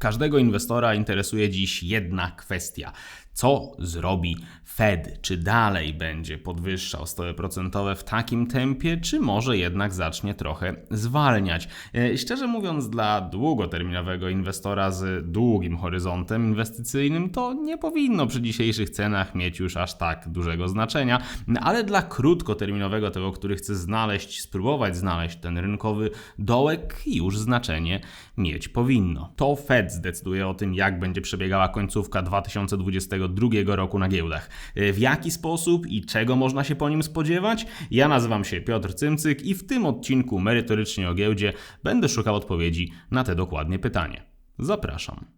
Każdego inwestora interesuje dziś jedna kwestia. Co zrobi Fed? Czy dalej będzie podwyższał stopy procentowe w takim tempie, czy może jednak zacznie trochę zwalniać? E, Szczerze mówiąc, dla długoterminowego inwestora z długim horyzontem inwestycyjnym to nie powinno przy dzisiejszych cenach mieć już aż tak dużego znaczenia, ale dla krótkoterminowego, tego, który chce znaleźć, spróbować znaleźć ten rynkowy dołek, już znaczenie mieć powinno. To Fed zdecyduje o tym, jak będzie przebiegała końcówka 2022 roku na giełdach. E, W jaki sposób i czego można się po nim spodziewać? Ja nazywam się Piotr Cymcyk i w tym odcinku merytorycznie o giełdzie będę szukał odpowiedzi na te dokładnie pytanie. Zapraszam.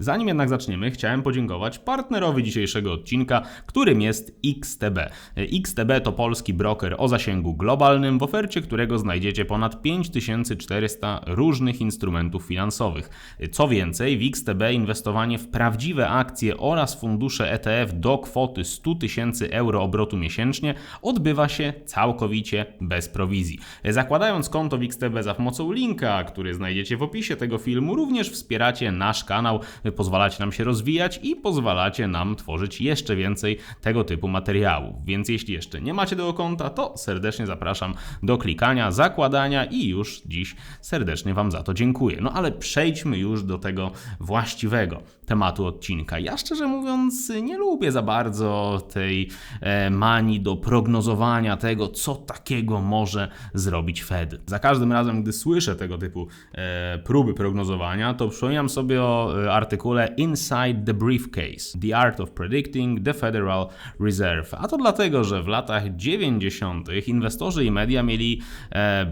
Zanim jednak zaczniemy, chciałem podziękować partnerowi dzisiejszego odcinka, którym jest XTB. XTB to polski broker o zasięgu globalnym, w ofercie którego znajdziecie ponad 5400 różnych instrumentów finansowych. Co więcej, w XTB inwestowanie w prawdziwe akcje oraz fundusze ETF do kwoty 100 tysięcy euro obrotu miesięcznie odbywa się całkowicie bez prowizji. Zakładając konto w XTB za pomocą linka, który znajdziecie w opisie tego filmu, również wspieracie nasz kanał pozwalacie nam się rozwijać i pozwalacie nam tworzyć jeszcze więcej tego typu materiałów. Więc jeśli jeszcze nie macie tego konta, to serdecznie zapraszam do klikania, zakładania i już dziś serdecznie Wam za to dziękuję. No ale przejdźmy już do tego właściwego tematu odcinka. Ja szczerze mówiąc nie lubię za bardzo tej e, manii do prognozowania tego, co takiego może zrobić Fed. Za każdym razem, gdy słyszę tego typu e, próby prognozowania, to przypominam sobie o e, artykule Inside the Briefcase: The Art of Predicting the Federal Reserve. A to dlatego, że w latach 90. inwestorzy i media mieli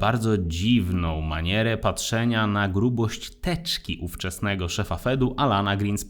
bardzo dziwną manierę patrzenia na grubość teczki ówczesnego szefa Fedu Alana Greenspana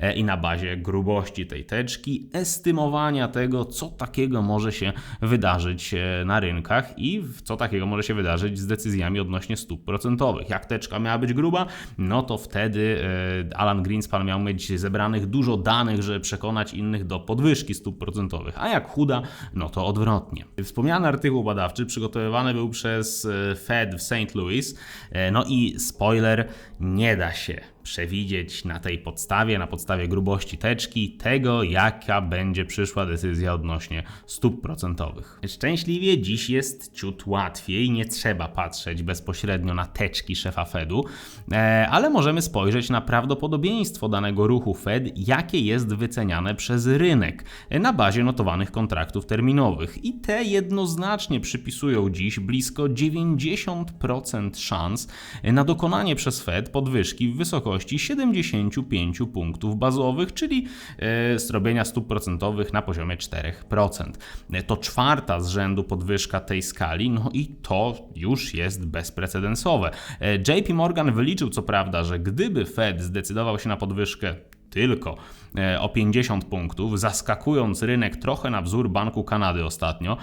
e, i na bazie grubości tej teczki estymowania tego, co takiego może się wydarzyć e, na rynkach i co takiego może się wydarzyć z decyzjami odnośnie stóp procentowych. Jak teczka miała być gruba, no to wtedy e, Alan Greenspan miał mieć zebranych dużo danych, żeby przekonać innych do podwyżki stóp procentowych, a jak chuda, no to odwrotnie. Wspomniany artykuł badawczy przygotowywany był przez Fed w St. Louis, no i spoiler, nie da się przewidzieć na tej podstawie, na podstawie grubości teczki, tego jaka będzie przyszła decyzja odnośnie stóp procentowych. Szczęśliwie dziś jest ciut łatwiej, nie trzeba patrzeć bezpośrednio na teczki szefa Fedu, e, ale możemy spojrzeć na prawdopodobieństwo danego ruchu Fed, jakie jest wyceniane przez rynek na bazie notowanych kontraktów terminowych. I te jednoznacznie przypisują dziś blisko 90% szans na dokonanie przez Fed podwyżki w wysokości 75 punktów bazowych, czyli e, zrobienia stóp procentowych na poziomie 4%. E, To czwarta z rzędu podwyżka tej skali, no i to już jest bezprecedensowe. E, JP Morgan wyliczył co prawda, że gdyby Fed zdecydował się na podwyżkę tylko e, o 50 punktów, zaskakując rynek trochę na wzór Banku Kanady ostatnio,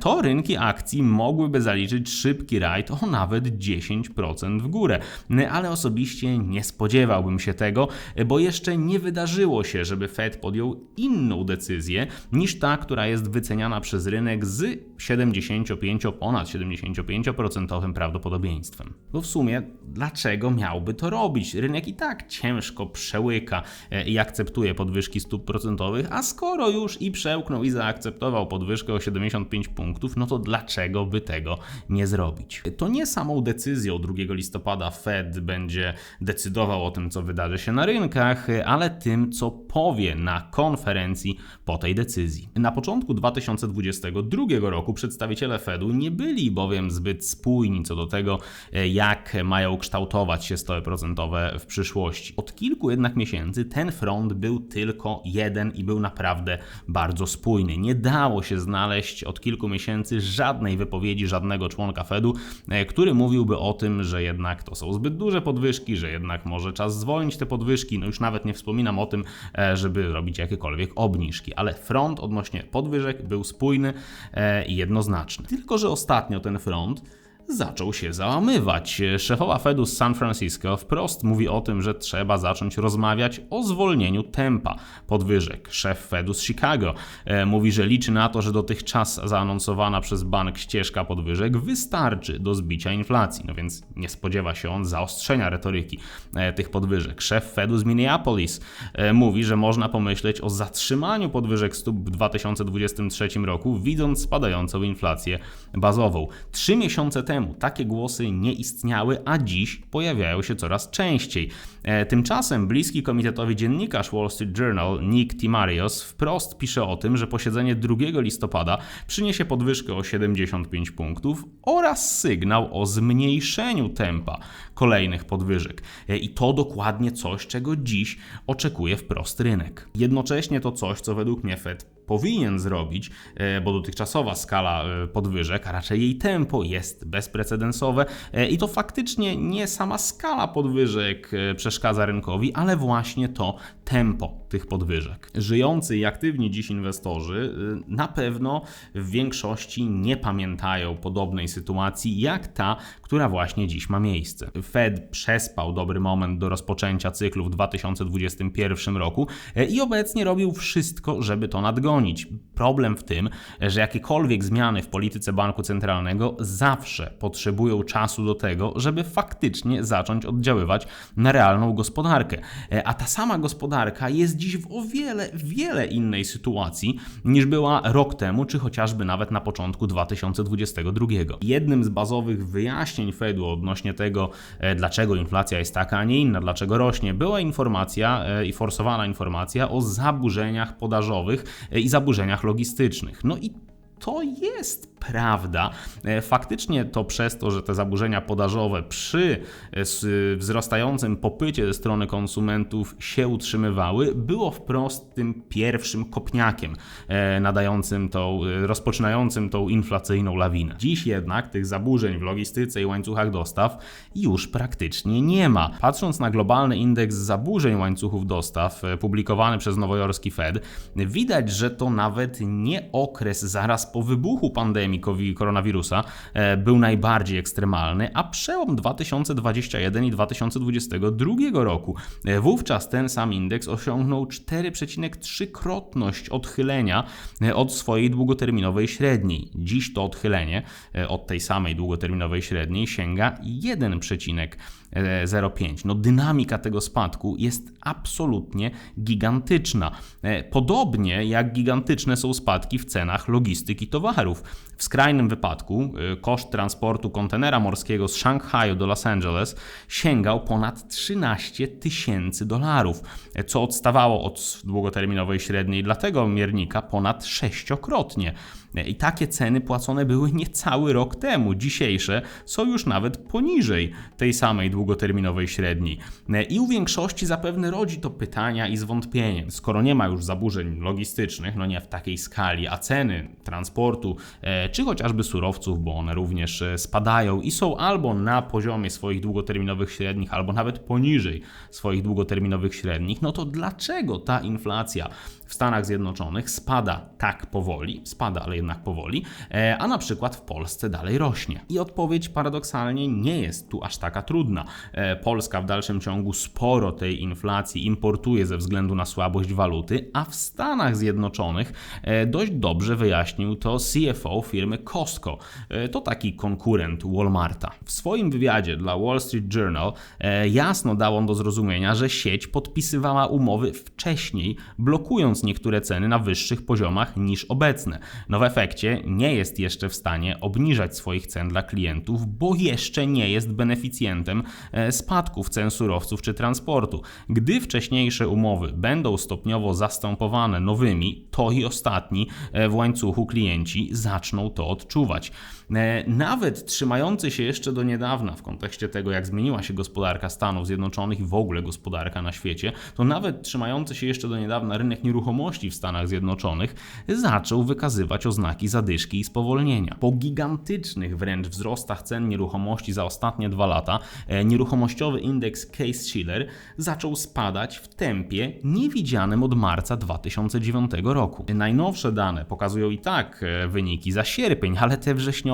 to rynki akcji mogłyby zaliczyć szybki rajd o nawet 10% w górę. E, Ale osobiście nie spodziewałbym się tego, e, bo jeszcze nie wydarzyło się, żeby Fed podjął inną decyzję niż ta, która jest wyceniana przez rynek z 75, ponad 75% prawdopodobieństwem. Bo w sumie, dlaczego miałby to robić? Rynek i tak ciężko przełyka i akceptuje podwyżki stóp procentowych, a skoro już i przełknął i zaakceptował podwyżkę o 75 punktów, no to dlaczego by tego nie zrobić? To nie samą decyzją 2 listopada Fed będzie decydował o tym, co wydarzy się na rynkach, ale tym, co powie na konferencji po tej decyzji. Na początku 2022 roku przedstawiciele Fedu nie byli bowiem zbyt spójni co do tego, e, jak mają kształtować się stopy procentowe w przyszłości. Od kilku jednak miesięcy ten front był tylko jeden i był naprawdę bardzo spójny. Nie dało się znaleźć od kilku miesięcy żadnej wypowiedzi żadnego członka Fedu, e, który mówiłby o tym, że jednak to są zbyt duże podwyżki, że jednak może czas zwolnić te podwyżki. No już nawet nie wspominam o tym, e, żeby robić jakiekolwiek obniżki, ale front odnośnie podwyżek był spójny e, i jednoznaczny. Tylko, że ostatnio ten front zaczął się załamywać. Szefowa Fedu z San Francisco wprost mówi o tym, że trzeba zacząć rozmawiać o zwolnieniu tempa podwyżek. Szef Fedu z Chicago e, mówi, że liczy na to, że dotychczas zaanonsowana przez bank ścieżka podwyżek wystarczy do zbicia inflacji. No więc nie spodziewa się on zaostrzenia retoryki e, tych podwyżek. Szef Fedu z Minneapolis e, mówi, że można pomyśleć o zatrzymaniu podwyżek stóp w 2023 roku, widząc spadającą inflację bazową. Trzy miesiące temu takie głosy nie istniały, a dziś pojawiają się coraz częściej. E, tymczasem bliski komitetowi dziennikarz Wall Street Journal Nick Timarios wprost pisze o tym, że posiedzenie 2 listopada przyniesie podwyżkę o 75 punktów oraz sygnał o zmniejszeniu tempa kolejnych podwyżek. E, I to dokładnie coś, czego dziś oczekuje wprost rynek. Jednocześnie to coś, co według mnie Fed powinien zrobić, e, bo dotychczasowa skala e, podwyżek, a raczej jej tempo jest bezprecedensowe e, i to faktycznie nie sama skala podwyżek przeszkadza rynkowi, ale właśnie to tempo tych podwyżek. Żyjący i aktywni dziś inwestorzy na pewno w większości nie pamiętają podobnej sytuacji jak ta, która właśnie dziś ma miejsce. Fed przespał dobry moment do rozpoczęcia cyklu w 2021 roku i obecnie robił wszystko, żeby to nadgonić bronić. Problem w tym, że jakiekolwiek zmiany w polityce banku centralnego zawsze potrzebują czasu do tego, żeby faktycznie zacząć oddziaływać na realną gospodarkę. E, a ta sama gospodarka jest dziś w o wiele, wiele innej sytuacji niż była rok temu, czy chociażby nawet na początku 2022. Jednym z bazowych wyjaśnień Fedu odnośnie tego, e, dlaczego inflacja jest taka, a nie inna, dlaczego rośnie, była informacja e, i forsowana informacja o zaburzeniach podażowych i zaburzeniach logistycznych. No i to jest prawda. E, faktycznie to przez to, że te zaburzenia podażowe przy e, wzrastającym popycie ze strony konsumentów się utrzymywały, było wprost tym pierwszym kopniakiem e, nadającym tą, rozpoczynającym tą inflacyjną lawinę. Dziś jednak tych zaburzeń w logistyce i łańcuchach dostaw już praktycznie nie ma. Patrząc na globalny indeks zaburzeń łańcuchów dostaw publikowany przez nowojorski Fed, widać, że to nawet nie okres zaraz po wybuchu pandemii koronawirusa e, był najbardziej ekstremalny, a przełom 2021 i 2022 roku. E, wówczas ten sam indeks osiągnął 4,3-krotność odchylenia e, od swojej długoterminowej średniej. Dziś to odchylenie od tej samej długoterminowej średniej sięga 1,3 0,5. No dynamika tego spadku jest absolutnie gigantyczna. E, podobnie jak gigantyczne są spadki w cenach logistyki towarów. W skrajnym wypadku e, koszt transportu kontenera morskiego z Szanghaju do Los Angeles sięgał ponad 13 tysięcy dolarów, e, co odstawało od długoterminowej średniej dla tego miernika ponad sześciokrotnie. I takie ceny płacone były niecały rok temu. Dzisiejsze są już nawet poniżej tej samej długoterminowej średniej. I u większości zapewne rodzi to pytania i zwątpienie. Skoro nie ma już zaburzeń logistycznych, no nie w takiej skali, a ceny transportu e, czy chociażby surowców, bo one również e, spadają i są albo na poziomie swoich długoterminowych średnich, albo nawet poniżej swoich długoterminowych średnich, no to dlaczego ta inflacja w Stanach Zjednoczonych spada tak powoli, spada, ale jednak powoli, e, a na przykład w Polsce dalej rośnie. I odpowiedź paradoksalnie nie jest tu aż taka trudna. E, Polska w dalszym ciągu sporo tej inflacji importuje ze względu na słabość waluty, a w Stanach Zjednoczonych e, dość dobrze wyjaśnił to CFO firmy Costco. To taki konkurent Walmarta. W swoim wywiadzie dla Wall Street Journal jasno dał on do zrozumienia, że sieć podpisywała umowy wcześniej, blokując niektóre ceny na wyższych poziomach niż obecne. No w efekcie nie jest jeszcze w stanie obniżać swoich cen dla klientów, bo jeszcze nie jest beneficjentem e, spadków cen surowców czy transportu. Gdy wcześniejsze umowy będą stopniowo zastępowane nowymi, to i ostatni e, w łańcuchu klienci zaczną to odczuwać. E, nawet trzymający się jeszcze do niedawna w kontekście tego, jak zmieniła się gospodarka Stanów Zjednoczonych i w ogóle gospodarka na świecie, to nawet trzymający się jeszcze do niedawna rynek nieruchomości w Stanach Zjednoczonych zaczął wykazywać oznaki zadyszki i spowolnienia. Po gigantycznych wręcz wzrostach cen nieruchomości za ostatnie dwa lata e, nieruchomościowy indeks Case-Shiller zaczął spadać w tempie niewidzianym od marca 2009 roku. Najnowsze dane pokazują i tak e, wyniki za sierpień, ale te wrześniowe,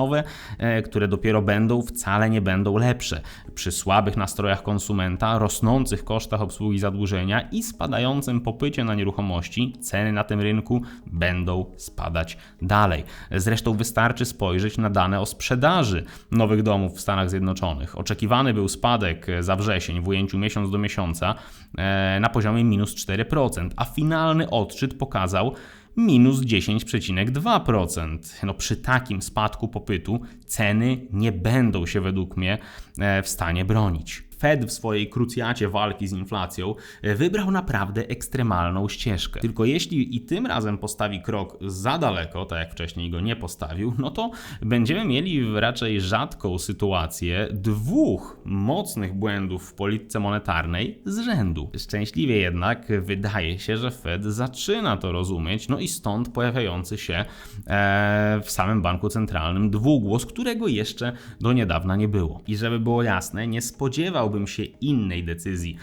e, które dopiero będą, wcale nie będą lepsze. Przy słabych nastrojach konsumenta, rosnących kosztach obsługi zadłużenia i spadającym popycie na nieruchomości, ceny na tym rynku będą spadać dalej. Zresztą wystarczy spojrzeć na dane o sprzedaży nowych domów w Stanach Zjednoczonych. Oczekiwany był spadek za wrzesień w ujęciu miesiąc do miesiąca e, na poziomie minus 4%, a finalny odczyt pokazał minus 10,2%. No przy takim spadku popytu ceny nie będą się według mnie e, w stanie bronić. Fed w swojej krucjacie walki z inflacją e, wybrał naprawdę ekstremalną ścieżkę. Tylko jeśli i tym razem postawi krok za daleko, tak jak wcześniej go nie postawił, no to będziemy mieli raczej rzadką sytuację dwóch mocnych błędów w polityce monetarnej z rzędu. Szczęśliwie jednak wydaje się, że Fed zaczyna to rozumieć, no i stąd pojawiający się e, w samym banku centralnym dwugłos, którego jeszcze do niedawna nie było. I żeby było jasne, nie spodziewał spodziewałbym się innej decyzji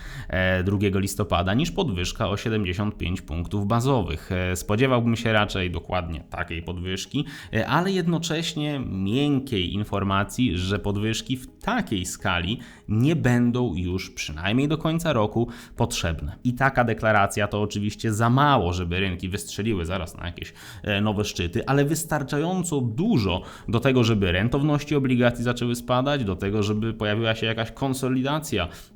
2 e, listopada niż podwyżka o 75 punktów bazowych. E, spodziewałbym się raczej dokładnie takiej podwyżki, e, ale jednocześnie miękkiej informacji, że podwyżki w takiej skali nie będą już przynajmniej do końca roku potrzebne. I taka deklaracja to oczywiście za mało, żeby rynki wystrzeliły zaraz na jakieś nowe szczyty, ale wystarczająco dużo do tego, żeby rentowności obligacji zaczęły spadać, do tego, żeby pojawiła się jakaś konsolidacja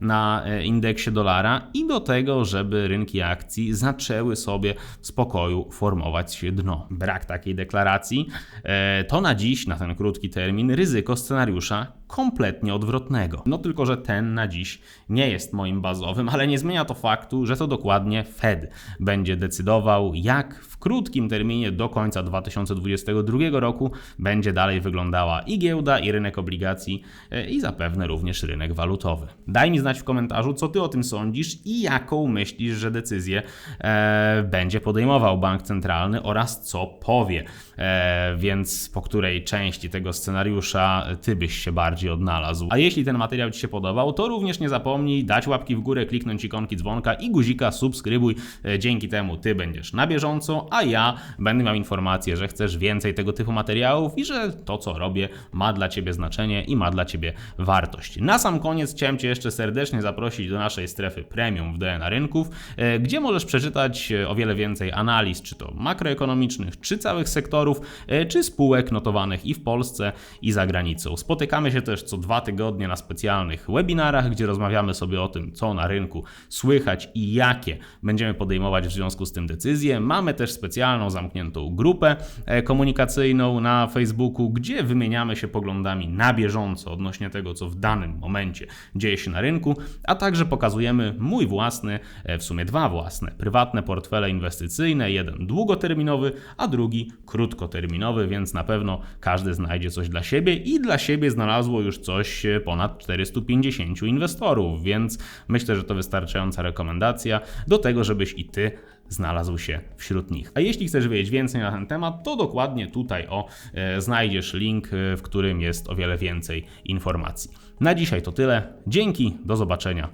na e, indeksie dolara i do tego, żeby rynki akcji zaczęły sobie w spokoju formować dno. Brak takiej deklaracji e, to na dziś, na ten krótki termin, ryzyko scenariusza kompletnie odwrotnego. No tylko, że ten na dziś nie jest moim bazowym, ale nie zmienia to faktu, że to dokładnie Fed będzie decydował, jak w krótkim terminie do końca 2022 roku będzie dalej wyglądała i giełda, i rynek obligacji, e, i zapewne również rynek walutowy. Daj mi znać w komentarzu, co ty o tym sądzisz i jaką myślisz, że decyzję e, będzie podejmował bank centralny oraz co powie. E, więc po której części tego scenariusza ty byś się bardziej odnalazł. A jeśli ten materiał Ci się podobał, to również nie zapomnij dać łapki w górę, kliknąć ikonki dzwonka i guzika subskrybuj. E, dzięki temu Ty będziesz na bieżąco, a ja będę miał informację, że chcesz więcej tego typu materiałów i że to, co robię, ma dla Ciebie znaczenie i ma dla Ciebie wartość. Na sam koniec chciałem Cię jeszcze serdecznie zaprosić do naszej strefy premium w DNA Rynków, e, gdzie możesz przeczytać o wiele więcej analiz, czy to makroekonomicznych, czy całych sektorów, e, czy spółek notowanych i w Polsce, i za granicą. Spotykamy się też co dwa tygodnie na specjalnych webinarach, gdzie rozmawiamy sobie o tym, co na rynku słychać i jakie będziemy podejmować w związku z tym decyzje. Mamy też specjalną zamkniętą grupę e, komunikacyjną na Facebooku, gdzie wymieniamy się poglądami na bieżąco odnośnie tego, co w danym momencie dzieje się na rynku, a także pokazujemy mój własny, e, w sumie dwa własne, prywatne portfele inwestycyjne, jeden długoterminowy, a drugi krótkoterminowy, więc na pewno każdy znajdzie coś dla siebie i dla siebie znalazło już coś ponad 450 inwestorów, więc myślę, że to wystarczająca rekomendacja do tego, żebyś i ty znalazł się wśród nich. A jeśli chcesz wiedzieć więcej na ten temat, to dokładnie tutaj o e, znajdziesz link, e, w którym jest o wiele więcej informacji. Na dzisiaj to tyle. Dzięki, do zobaczenia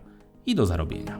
i do zarobienia.